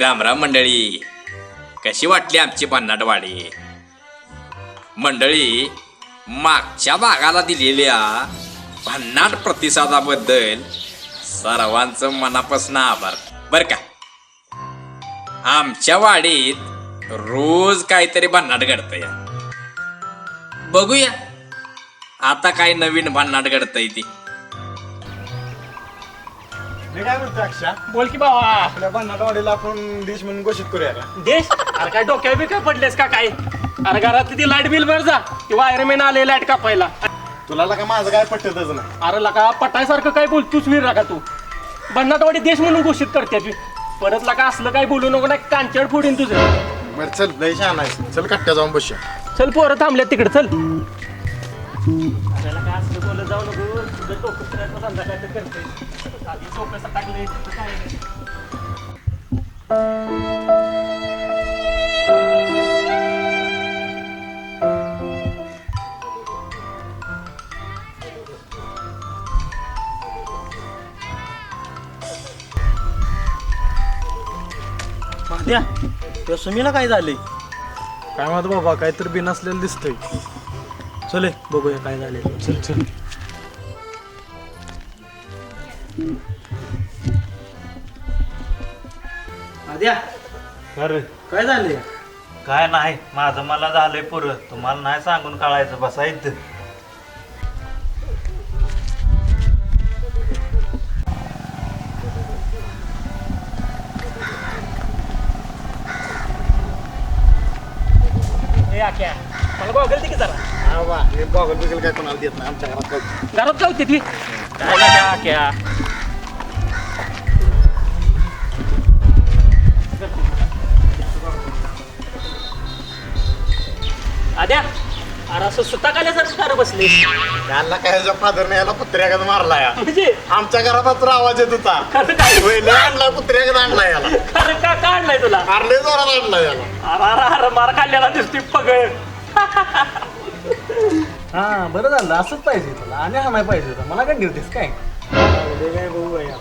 राम राम मंडळी. कशी वाटली आमची पन्नाटवाडी मंडळी मागच्या भागाला दिलेल्या भन्नाट प्रतिसादाबद्दल सर्वांचं मनापासून आभार. बर का? आमच्या वाडीत रोज काहीतरी भन्नाट घडतंय. बघूया. आता काय नवीन भन्नाट घडतंय ती. मी काय म्हणतो अक्षा? बोल की बाबा आपल्या बन्नाटवाडीला आपण डिश म्हणून घोषित करूया का? देश? अरे काय डोक्यावर बी काय पडलेस का काय? अरे घरात ती लाइट बिल भर जा. ती वायरमॅन आले लाइट कापायला. तुला का माझं काय पटतच नाही. अरे लका पटायसारखं काय बोलतोस वीर का तू? बन्नाटवाडी देश म्हणून घोषित करते ती. परत लका असलं काय बोलू नको ना कांचड फोडीन तुझं. बरं चल लय छान आहे चल कट्ट्या जाऊन बसूया चल पोरं थांबले तिकडे चल. काय असलं बोलत जाऊ नको. तुझं करते आधी सटाकले काय नाही. द्या त्या सुमीला काय झाले काय म्हणतो बाबा काहीतरी बिन असलेलं दिसतंय. चले बघूया काय झाले चल चल. आद्या अरे. काय झाले? काय नाही माझं मला झालंय पुरं. तुम्हाला नाही सांगून कळायचं बसायचं आख्या मला गॉगल दे की जरा. हा हे बिगल काय कोणाला देत नाही आमच्या घरात बघ. घरात जाऊ ती. काय लागा आख्या. असं सुता काल्यासारखं कार बसले याला काय ह्याच्या फादरने याला कुत्र्यागत मारला या म्हणजे? आमच्या घरात आवाज येत होता. खरं काय? पहिले आणलाय कुत्र्यागत आणलाय याला. खरं का? काढलाय तुला? मारले जोरात आणलाय याला. अरे अरे अरे मार खाल्ल्याला दिसते पगड. हा बरं झालं. असंच पाहिजे तुला. आणि हा नाही पाहिजे होता. मला काय निर्देश काय काय बघू या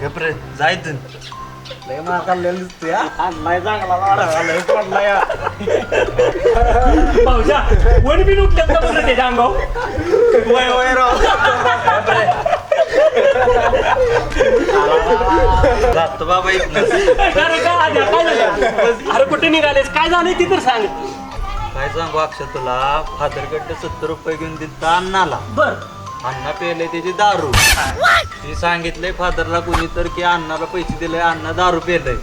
घपरे जायचं लय मार खाल्लेला दिसतोय हा. आणलाय चांगला मारा लय पडला या भाऊजा वन बी उठल्यात का बरं वय वय राव. जातो बाबा इथनं. अरे का आद्या काय झालं? अरे कुठे निघालेस? काय झालंय ती तर सांग. काय सांगू अक्षय तुला? फादरकडे सत्तर रुपये घेऊन दिल अन्नाला. बर. अण्णा पेले त्याची दारू. ती सांगितलंय फादरला कोणी तर की अण्णाला पैसे दिले अण्णा दारू पेलय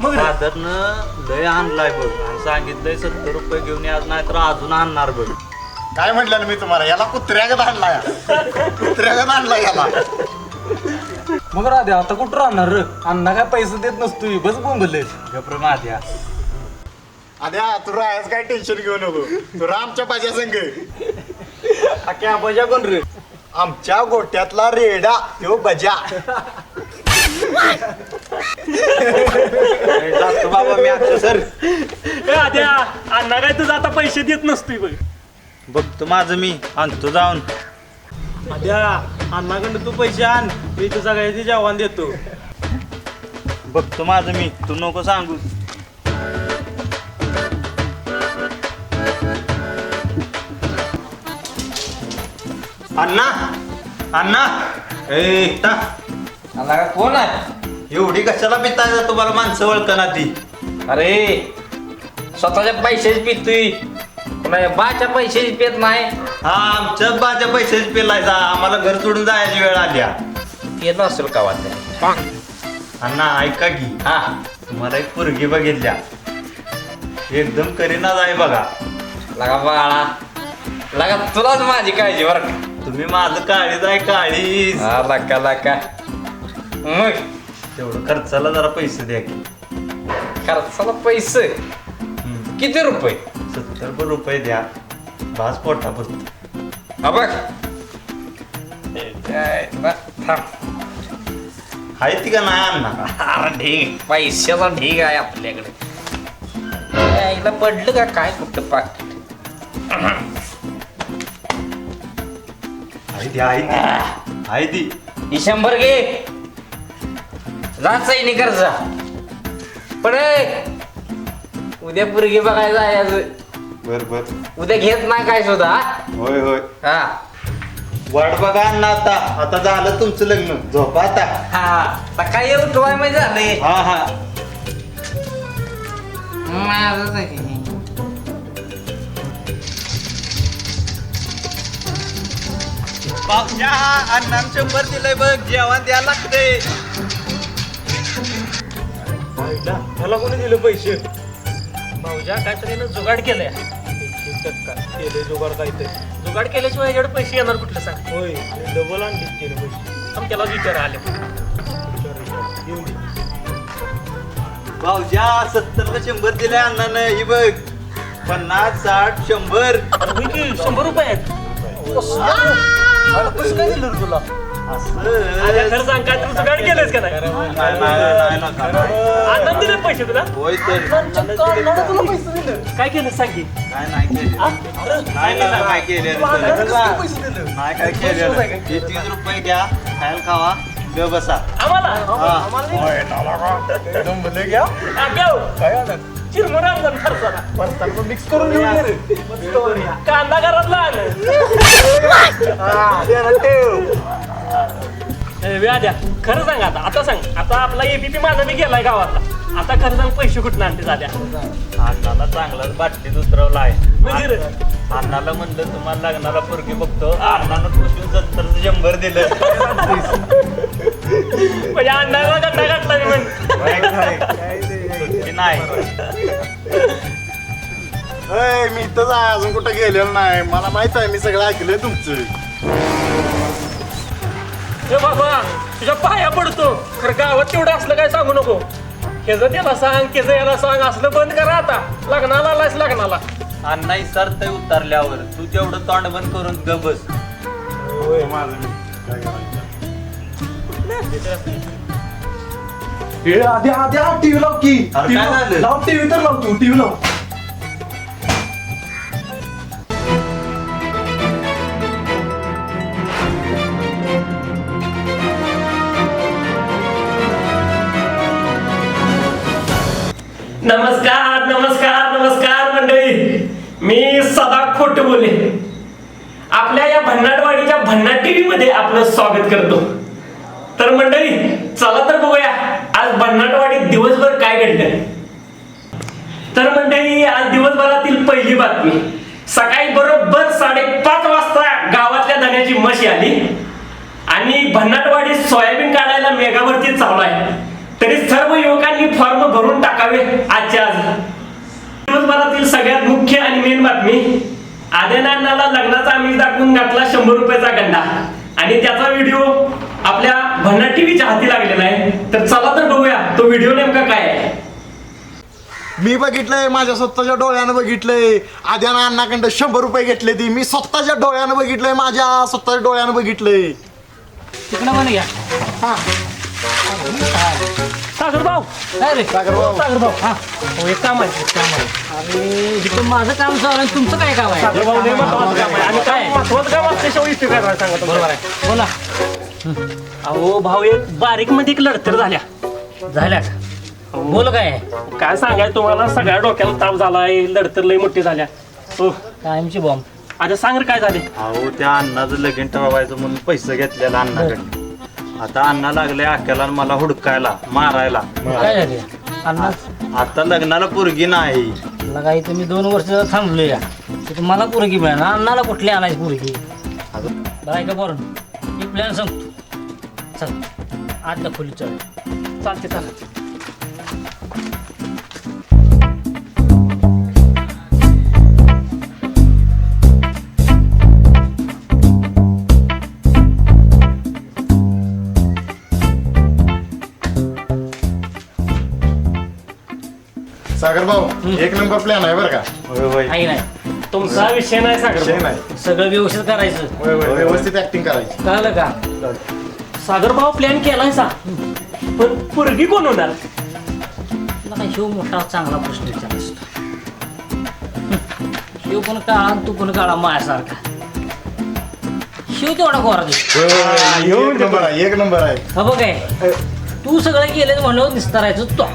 मग? फादरनं लय आणलाय बघ आणि सांगितलंय सत्तर रुपये घेऊन याच नाही तर अजून आणणार बघ. काय म्हटलं ना मी तुम्हाला? याला कुत्र्यागत आणलाय कुत्र्यागत आणलाय याला. मग राहते आता कुठं राहणार रे? अण्णा काय पैसे देत नसतोय. बस बोंबले घपरे माझ्या आद्या तू राहायचं काय टेन्शन घेऊ नको. तू रामच्या पाज्या संघ अख्या बजा कोण रे? आमच्या गोट्यातला रेडा तो बजा. जातो बाबा मी अक्षय सर ए आद्या अण्णा काय तुझं आता पैसे देत नसतोय बघ. बघतो माझं मी आणतो जाऊन. आद्या अण्णाकडनं तू पैसे आण मी तुझा काय ते जेवण देतो. बघतो माझं मी तू नको सांगू अण्णा अण्णा ए ता आला का कोण आहे? एवढी कशाला पिताय तुम्हाला माणसं ओळखना ती अरे स्वतःच्या पैशाच पितोय बाच्या पैशाच पित नाही. हा आमच्याच बाच्या पैशाच पेलायचा. आम्हाला घर सोडून जायची वेळ आल्या ते नसेल का वाटत? अण्णा ऐका की. हा. तुम्हाला एक पोरगी बघितल्या. एकदम करीनाच आहे बघा. लगा बाळा. लगा तुलाच माझी काळजी बरं का? तुम्ही माझं काळीच आहे काळीच. हा लका लका. मग? तेवढं खर्चाला जरा पैसे द्या की. खर्चाला पैसे. किती रुपये? सत्तर रुपये द्या. भास पोटा पुरत हा बघ. ए, काय? ना, थांब. आहे ती का नाही अण्णा? अरे ढीग. पैशाचा ढीग आहे आपल्याकडे. पडलं का? काय कुठं पाकिट? ती आहे. ती आहे ती. ही शंभर घे. जा चैनी कर जा पण ए, उद्या पुरगी बघायचं आहे आज बर बर. उद्या घेत नाही काय सुद्धा हा? होय होय. हा. वाट बघा अण्णा आता. आता झालं तुमचं लग्न. झोपा आता. हा. सकाळी उठवाय म्हणजे झाले हा हा. माझंच आहे. पाहुण्या अण्णानं शंभर दिलंय बघ जेवण द्यायला लागते. त्याला कोणी दिले पैसे? भाऊजा काहीतरी ना जुगाड केलंय. केले जुगाड काहीतरी. जुगाड केल्याशिवाय याच्याकडे पैसे येणार कुठले सांग? होय डबल आणले केले पैसे. आम त्याला विचार आले. भाऊजा सत्तर शंभर दिलंय अण्णानं ही बघ. पन्नास साठ शंभर. शंभर रुपये आहेत. कसं काय दिलं रे तुला खरं सांग काय जुगाड केलंयस का नाही नाही, नाही, नाही, नाही, नाही. आनंद दिले पैसे तुला होय तर तुला पैसे दिले काय केलं सांग की काय नाही केलं हा? नाही नाही काय केलं कसं काय पैसे दिले नाही काय केलं हे तीस रुपये घ्या खायला खावा ग बसा आम्हाला हा एकदम भले घ्या घेऊ. काय आलं चिरमुरा आणलं खर्चाला परताना मिक्स करून घेऊन ये रे कांदा घरातला आण हा, दे ना ठेव. व्याद्या खरं सांग आता आता सांग आता आपला एबीपी माझा मी गेलाय गावातला आता खरं सांग पैसे कुठं आणते झाल्या अण्णाला चांगलाच बाटली उतरवला आहे म्हणजे रे? अण्णाला म्हणलं तुम्हाला लग्नाला पोरगी बघतो अण्णानं पुसून सत्तर शंभर दिलं नाही. अय मी इथंच आहे अजून कुठं गेलेलो नाही. मला माहीत आहे मी सगळं ऐकलंय तुमचं. ए बाबा तुझ्या पाया पडतो. खरं गावात तेवढं असलं काय सांगू नको. केज त्याला सांग केज याला सांग असलं बंद करा आता. लग्नाला आलायस लग्नाला. अण्णा इसारतय उतरल्यावर. तू तेवढं तोंड बंद करून ग बस. होय माझं मी. काय करायचं? हे आधी आधी टीव्ही लाव की. अरे TV काय लाव. झालं? लाव टीव्ही तर लाव तू टीव्ही लाव. नमस्कार नमस्कार नमस्कार मंडळी. मी सदा खोट बोले आपल्या या भन्नाटवाडीच्या भन्नाट टीव्ही मध्ये आपलं स्वागत करतो. तर मंडळी चला तर बघूया. आज बन्नाटवाडीत दिवसभर काय घडलं? तर मंडळी आज दिवसभरातील पहिली बातमी. सकाळी बरोबर साडेपाच वाजता गावातल्या धान्याची मशी आली आणि भन्नाटवाडीत सोयाबीन काढायला मेगावरती चालू आहे. तरी सर्व युवकांनी फॉर्म भरून टाकावे आजच्या आज. दिवसभरातील सगळ्यात मुख्य आणि मेन बातमी आद्यानांनाला लग्नाचा आमिष दाखवून घातला शंभर रुपयाचा गंडा. आणि त्याचा व्हिडिओ आपल्या भन्नाट टीव्हीच्या हाती लागलेला आहे. तर चला तर बघूया तो व्हिडिओ नेमका काय आहे? मी बघितलंय माझ्या स्वतःच्या डोळ्यानं बघितलंय. आद्यानं अण्णाकडं शंभर रुपये घेतले ती. मी स्वतःच्या डोळ्यानं बघितलंय माझ्या स्वतःच्या डोळ्यानं बघितलंय. तिकडं म्हणे घ्या सागर भाऊ काय रे. सागर भाऊ. सागर भाऊ हा. हो, एक काम आहे काम आहे. अरे इथं माझं काम चालू आहे तुमचं काय काम आहे? सागर भाऊ लय महत्वाचं काम आहे. आणि काय? महत्वाचं काम असल्याशिवाय इथे काय नाही सांगा बरोबर आहे. बोला. अहो भाऊ एक बारीकमध्ये एक लढतर झाल्या. झाल्या बोल काय? आहे? काय सांगायचं तुम्हाला? सगळ्या डोक्याला ताप झालाय लढतर लय मोठी झाल्या. हो. कायमची बॉम्ब आता सांग रे काय झाले? अहो त्या अण्णाचं लगीन ठरवायचं म्हणून पैसे घेतलेला अण्णाकडे आता अण्णा लागले आक्याला आणि मला हुडकायला मारायला. काय झाले? अण्णा? आता लग्नाला पोरगी नाही. काही तुम्ही दोन वर्ष थांबलो या. तर मला पोरगी मिळणार अण्णाला कुठली आणायची पोरगी? आहे का बरं मी प्लॅन सांगतो. चल आतला खोली चल चालते चालते भाऊ एक नंबर प्लॅन आहे बरं का? होय होय. काही नाही तुमचा विषय नाही सागर विषय भाऊ. नाही. सगळं व्यवस्थित करायचं. होय, होय, व्यवस्थित ऍक्टिंग करायची. कळलं का? सागर भाऊ प्लॅन केलाय सा पण पोरगी कोण होणार? काही शिव मोठा चांगला प्रश्न विचारला शिव पण काळा आणि तू पण काळा मायासारखा. शिव तेवढा गोरा दिसतो होय, होय, होय. एक नंबर आहे एक नंबर आहे. हा बघ काय? तू सगळं गेले म्हणलं निस्तारायचं तो.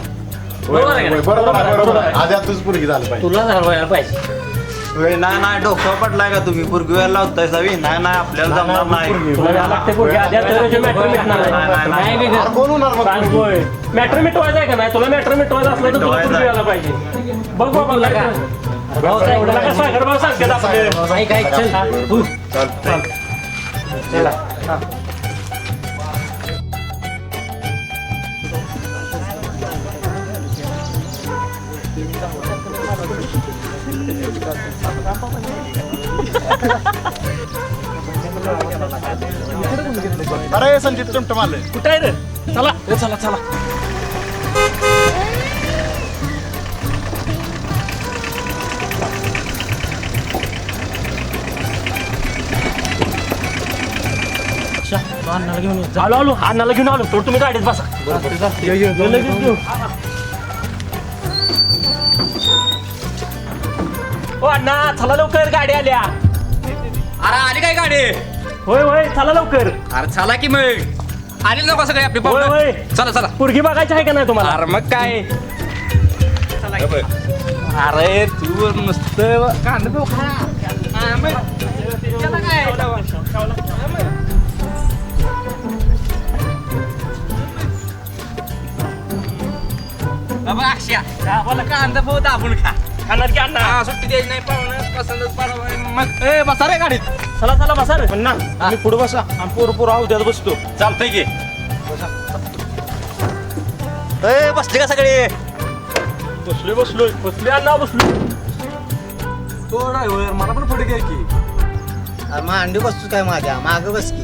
बरोबर आहे का? नाही? बरोबर आहे बरोबर आहे. आद्या तुझ पुरगी झालं पाहिजे. तुला घालवायला पाहिजे. होय, नाही नाही डोक्यावर पडलाय का तुम्ही? पुरगी वेळ लावताय सवी? नाही नाही आपल्याला जमणार नाही तुला घ्यावं लागते पोरगी. आधी आता मॅटर मिटणार नाही, आहे नाही, नाही. नाही बी अरे कोण होणार मग? काय होय मॅटर मिटवायचं आहे का नाही? तुला मॅटर मिटवायचं असलं तर तुला मिटवायचं पोरगी आहे. यायला पाहिजे. बघ बाबा? काय अरे भाऊ साहेब, तुला का सागर भाऊ सांगतात आपले. ऐक ऐक चल. हु. चला. अरे संदीप चमट मारले कुठं आहे रे? चला. चला चला. आलो आलो. अण्णाला घेऊन आलो. तो तुम्ही गाडीत बसा. लगेच घेऊ. अण्णा चला लवकर गाडी आल्या. अरे आली काय गाडी? होय होय चला लवकर. अरे चला की मग. आली नको सगळे आपली होय पाहुणं होय. चला चला. पुरगी बघायची आहे का नाही तुम्हाला? अरे मग काय? अरे तू मस्त कांदा बाबा अक्षया मला कांदा बहुत आपण खा. खाणार की अण्णा? हा सुट्टी द्यायची नाही पाहुणं पसंतच पाडवा मग. ए बसा रे गाडीत. चला चला बसा रे. अण्णा मी पुढे बसा. आणि पोर पोर आहोत बसतो. चालतंय की. ए बसले का सगळे? बसलोय बसलोय. बसलोय अण्णा बसलोय. तो ड्रायव्हर मला पण पुढे घ्या की. मांडी बसतो काय माझ्या? माग बस की.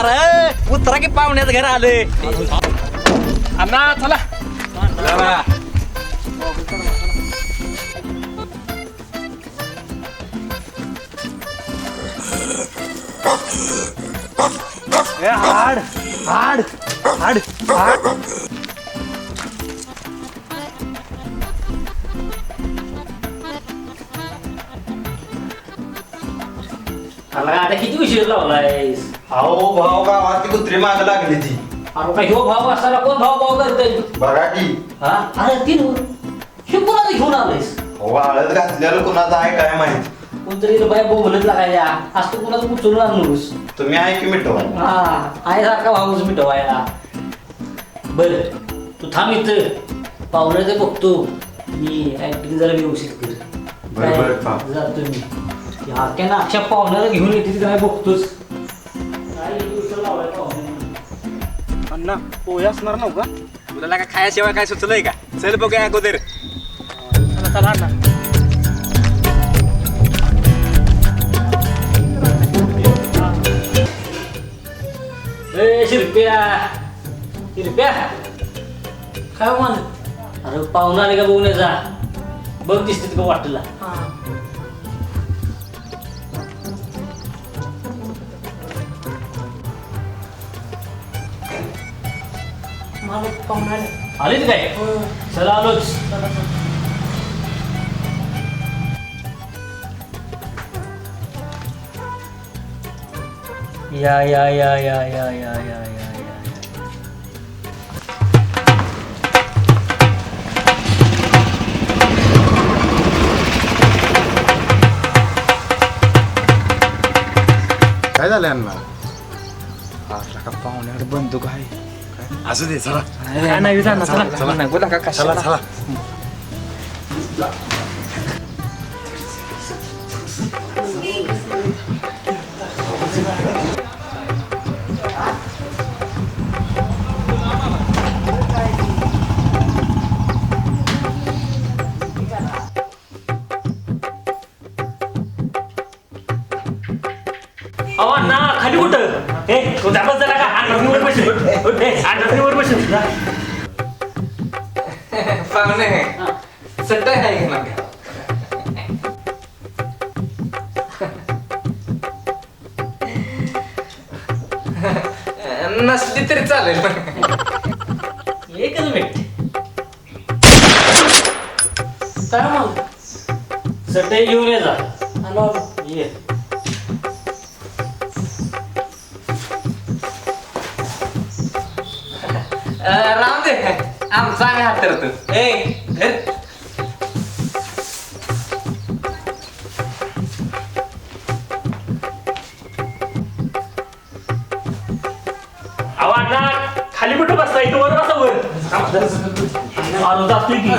अरे उतरा की पाहुण्यात घर आले. अण्णा चला. ए, हाड हाड हाड हाड. आता किती उशीर लावलायस? अहो भाऊ गावात ती कुत्री माग लागली ती. अरे काय ह्यो भाव असताना कोण भाव भाव करतय बघा की. हा? अरे तीन शिकून घेऊन आलायस? वाळत घातलेलं कुणाचं आहे काय माहीत? कोणतरी बाय बोलत लागायला. असं कुणाचं उचलून आणूस तुम्ही आहे की मिठवा? हा आहे सारखा भाऊच मिटवायला बर तू थांब इथं. पाहुणे ते बघतो. मी ऍक्टिंग जरा व्यवस्थित कर बरं? थांब. जातो मी. ह्या अक्षा पाहुण्याला घेऊन येते काय बघतोच ना पोहे असणार नव्ह का? तुला का खायाशिवाय काय सुचलंय का? चल बघूया अगोदर. चला चला अण्णा ए शिरप्या. शिरप्या. काय म्हण? अरे पाहुणा आले का बघून जा बघ दिसते का वाटला आलीच काय? चला आलोच. या या या या या या या या या. काय झालं यांना? पाहुण्याकडे बंदूक आहे. असू दे चला काय नाही ना चला चला चला अहो ना खाली कुठं हे तू दाखव पाहुणे सट्टा आहे का ना नसली तरी चालेल. एकच मिनिट. काय मग. सटे घेऊन ये जा. आलो ये. राम दे आमचा आम्ही हातरतो ए धर. अण्णा खाली कुठं बसता इथं वर बसा वर मारून जातोय की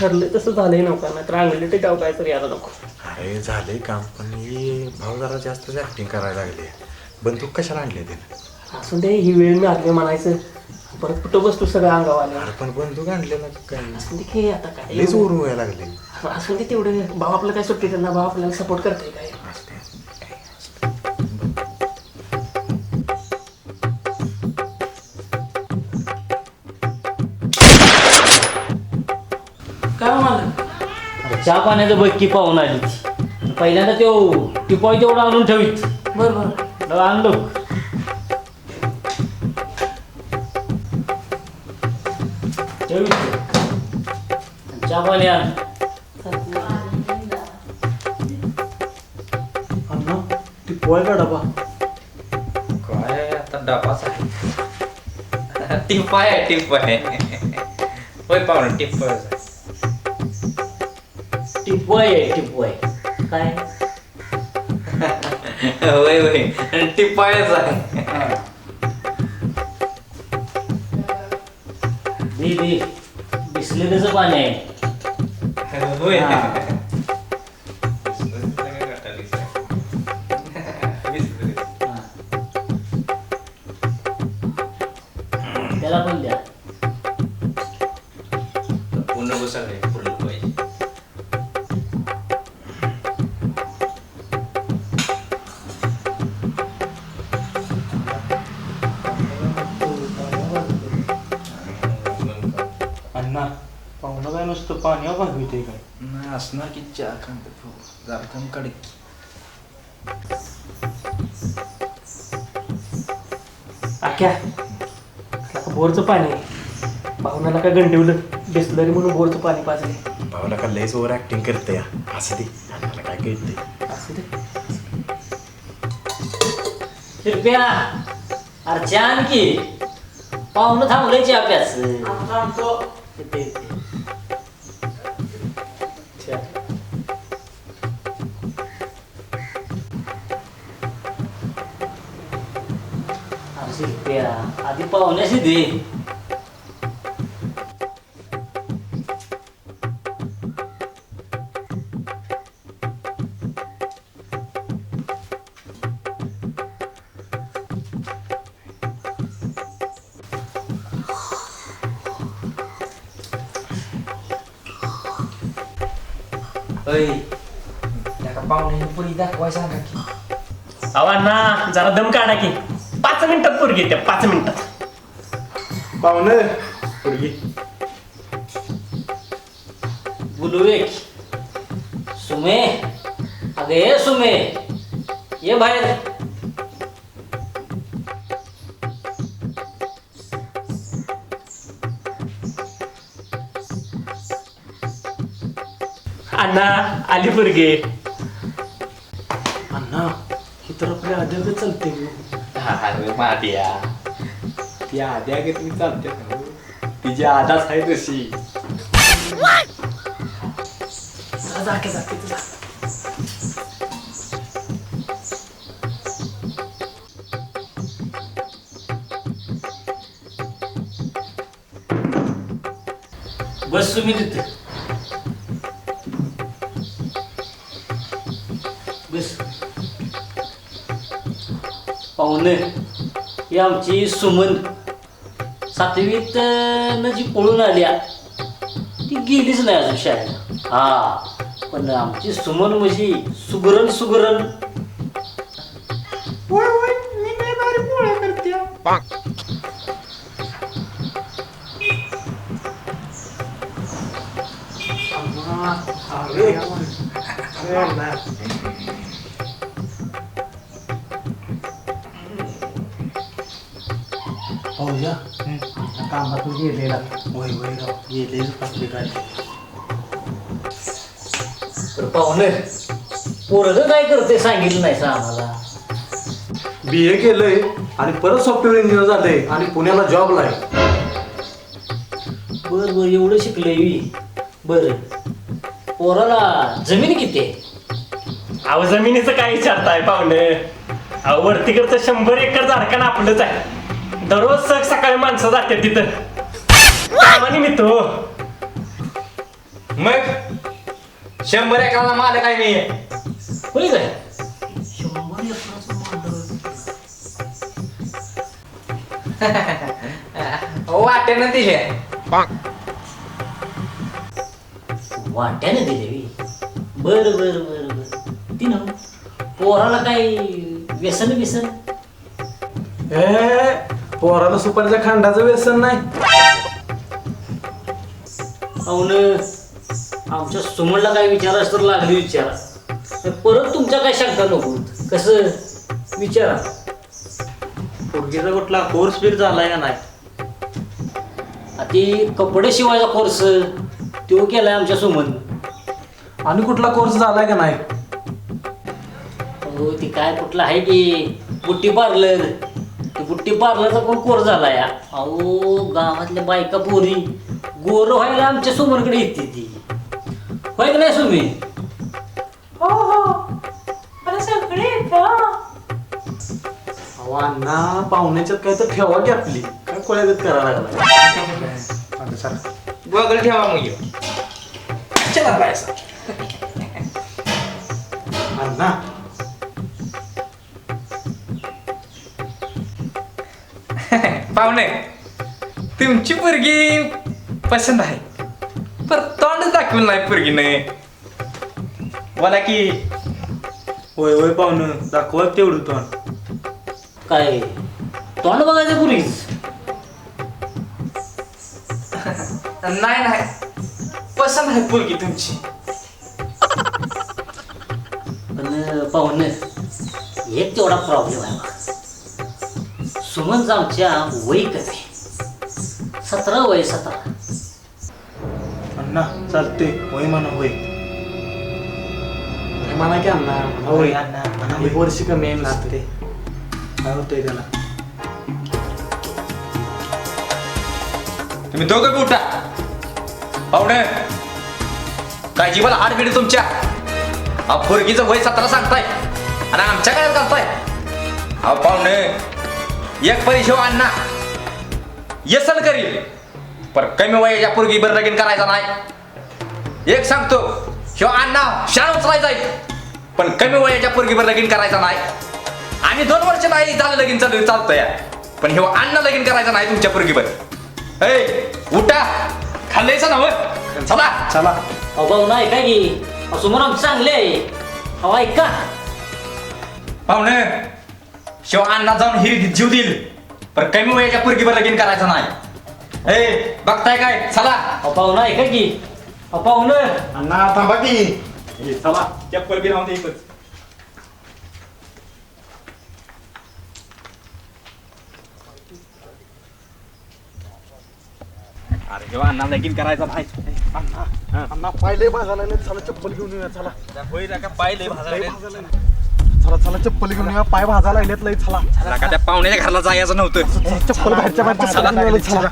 ठरले तसं झालंय नव्हता ना तर अंगलीटे डाव काय तरी यायला नको. अरे झाले काम पण ही भाऊ जरा जास्तच ऍक्टिंग करायला लागली. बंदूक कशाला आणली त्याने? असू दे ही वेळ मी आली म्हणायचं. परत कुठं बसतो सगळं अंगावाला? अरे पण बंदूक आणले ना काय? असू दे की आता काय? लईच ओरू व्हायला लागले. असू दे तेवढे. भाऊ आपलं काय सुट्टी त्यांना भाऊ आपल्याला सपोर्ट करते काय? चहा पाण्याचं बघ की पाहून आली ती. पहिल्यांदा तो टिपॉय तेवढं आणून ठेवीत. बरं बरं. लगा आणलो ठेवीत. चहा पाणी आण. अण्णा ती पोय का डबा? काय आता डबाच आहे टिप्पा आहे टिप्पा आहे होय पाहुणे टिप्पा टिपॉय आहे टिपॉय काय? होय होय टिप्पायच आहे. दे दे बिस्लेरीचं पाणी आहे. होय. हा. हा. त्याला पण द्या. पूर्ण सगळे नुसतं पाण्यावर भागविते काय? नाही असणार की चहा खांद जरा कडक आख्या बोरचं पाणी. भावनाला काय गंडिवलं? बिसलरी म्हणून बोरचं पाणी पाजले भाऊला का लईच ओव्हर ऍक्टिंग करते या? असं ते मला काय कळते असू दे. कृपया अरे छान की पाहुणं थांबलंय चहा प्याच शिरप्या आधी पाहुण्याशी दे होय त्या पाहुणे पुरी दाखवाय सांगा की अहो अण्णा जरा दम काढा की पाच मिनिटात पोरगी येते पाच मिनिटात. पाहुणे. पोरगी. बुलुवेक सुमे. अगं ये सुमे. ये बाहेर. अण्णा आली पोरगी. अण्णा ही तर आपल्या आद्याला चालते. अरे मादिया ती आद्या घेतली चालते ना हो. तिची आदाच आहे तशी बस तुम्ही तिथे ही आमची सुमन. सातवीत न जी पळून आल्या ती गेलीच नाही अजून शाळेला. हा पण आमची सुमन म्हणजे सुगरण सुगरण. पाहूया. कामातून गेलेला. वय वय राव. गेले आपले काय. तर पाहुणे पोरग काय करते सांगितलं नाही सा आम्हाला? बी ए केलंय आणि परत सॉफ्टवेअर इंजिनियर झालंय आणि पुण्याला जॉबला आहे. बर बर एवढं शिकलंय मी. बर. पोराला जमीन किती आहे? अहो जमिनीचं काय विचारताय पाहुणे? अहो वरतीकडचं शंभर एकर झाडकान आपलंच आहे. दररोज सग सकाळी माणसं जाते तिथं. कामानिमित्त हो. मग? शंभर एकराला मालक आहे मी. होय काय? मांडव. वाटेनं दिले. वाट्याने दिले बर बर बर बर. ती ना पोराला काय व्यसन व्यसन ए पोराला सुपारीच्या खांडाचं व्यसन नाही. आमच्या सुमनला काय विचारास तर लागली विचारा. तर परत तुमच्या काय शंका नको. कसं? विचारा. पोरगीचा कुठला कोर्स बिर झालाय का नाही? ती कपडे शिवायचा कोर्स तो केलाय आमच्या सुमन. आणि कुठला कोर्स झालाय का नाही? हो ती काय कुठलं आहे की बुट्टी पार्लर. बुट्टी पार्लरचा पण कोर्स झाला या. अहो गावातल्या बायका पोरी. गोर व्हायला आमच्या सुमनकडे येते ती. होय का नाही सुमी? अहो अण्णा पाहुण्याच्यात काय तर ठेवा की आपली. काय कोळ्यागत करायला लागला बघल ठेवा मग ह्यो. चला बायसा अण्णा पाहुणे तुमची पोरगी पसंत आहे. पर तोंड दाखवलं नाही पोरगीने. बोला की. होय होय पाहुणं दाखवा तेवढं तोंड. काय? तोंड बघायचं पुरीच नाही नाही. पसंत आहे पोरगी तुमची. पण पाहुण एक तेवढा प्रॉब्लेम आहे. सुमनचं आमच्या वय कमी. सतरा वय सतरा. अण्णा चालते होय म्हणा होय होय म्हणा की अण्णा होय. म्हणा एक वर्ष कमी आहे नसते काय होतंय त्याला? तुम्ही दोघं बी उठा. पाहुणे काय जीवाला हाड बिडी तुमच्या. अहो पोरगीचं वय सतरा सांगताय. आणि आमच्या काय करताय अहो पाहुणे एक परीक्षे अण्णा येसल करील पर कमी वयाच्या पोरगी बरं लगीन करायचा नाही. एक सांगतो ह्यो अण्णा शाळा उचलायचा पण कमी वयाच्या पोरगी बरं लगीन करायचा नाही. आणि दोन वर्ष नाही झालं लगीन चालू चालतंय. पण ह्यो अण्णा लगीन करायचा नाही तुमच्या पोरगीवर ए उठा. खाल्लायचं ना? चला. चला. अहो भाऊ नाही काय की? सुमन आमचं चांगले आहे. अहो ऐका. पाहुणे शिव अण्णा जाऊन हिरी जीव देईल. पण कमी वयाच्या पोरगीवर लगीन करायचं नाही. ए बघताय काय? चला. अहो पाहुणं ऐका की. अहो पाहुणं अण्णा थांबा की. चला. चप्पल बी राहून दे इथंच. अरे जेव्हा अण्णा लगीन करायचा नाही. अण्णा पाय भाजायला लागले चला चप्पल घेऊन येऊया चला. होय ना का पाय लय भाजायला. चला चला चप्पल घेऊन येऊया पाय भाजायला लागलेत लय चला. का त्या पाहुण्याच्या घराला जायचं नव्हतं? चला, चप्पल बाहेरच्या बाहेर चप्पल घेऊन यायला चला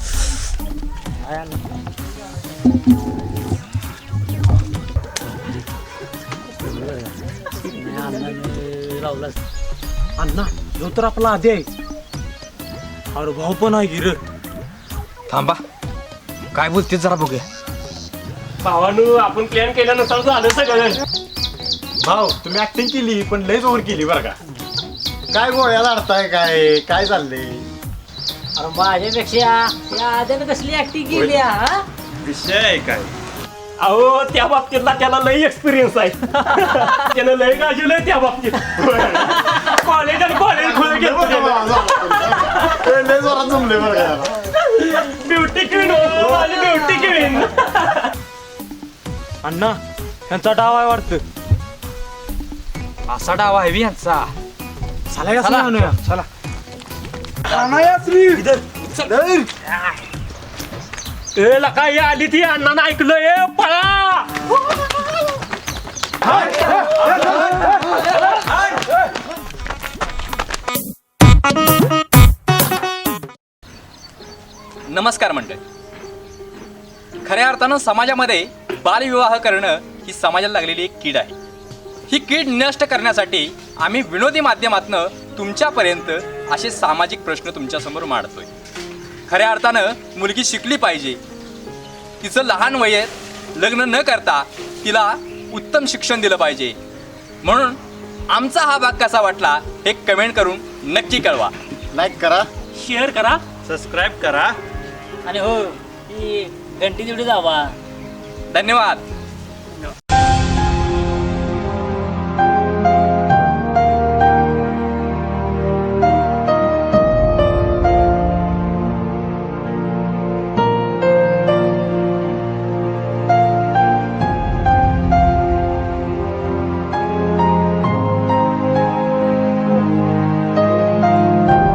लावला अण्णा जो तर आपला आधी आहे. अरे भाऊ पण आहे गिर थांबा. काय बोलते जरा बघूया. भावानू आपण प्लॅन केल्यानुसार झालं सगळं. भाऊ तुम्ही ऍक्टिंग केली पण लय जोर केली बरं का. काय गोळ्या लाडताय काय? काय चाललंय? अरे माझ्यापेक्षा त्या आद्यानं कसली ऍक्टिंग केली हा? विषय आहे काय? अहो त्या बाबतीतला त्याला लई एक्सपिरियन्स आहे. त्यानं लय गाजवलंय त्या बाबतीत. कॉलेज आणि कॉलेज खोल लय जोरात जमले बरं का याला. Beauty queen beauty queen Anna यांचा डाव आहे वाटतं. असा डाव आहे बी यांचा. चला. चला. आणूया चला. ए. लका ये आली ती अण्णानं ऐकलं. ए पळा. नमस्कार मंडळी. खऱ्या अर्थानं समाजामध्ये बालविवाह करणं ही समाजाला लागलेली एक कीड आहे. ही कीड नष्ट करण्यासाठी आम्ही विनोदी माध्यमातनं तुमच्यापर्यंत असे सामाजिक प्रश्न तुमच्यासमोर मांडतोय. खऱ्या अर्थानं मुलगी शिकली पाहिजे. तिचं लहान वयात लग्न न करता तिला उत्तम शिक्षण दिलं पाहिजे. म्हणून आमचा हा भाग कसा वाटला हे कमेंट करून नक्की कळवा. लाईक करा. शेअर करा. सबस्क्राईब करा. आणि हो ती घंटी तेवढी जावा धन्यवाद.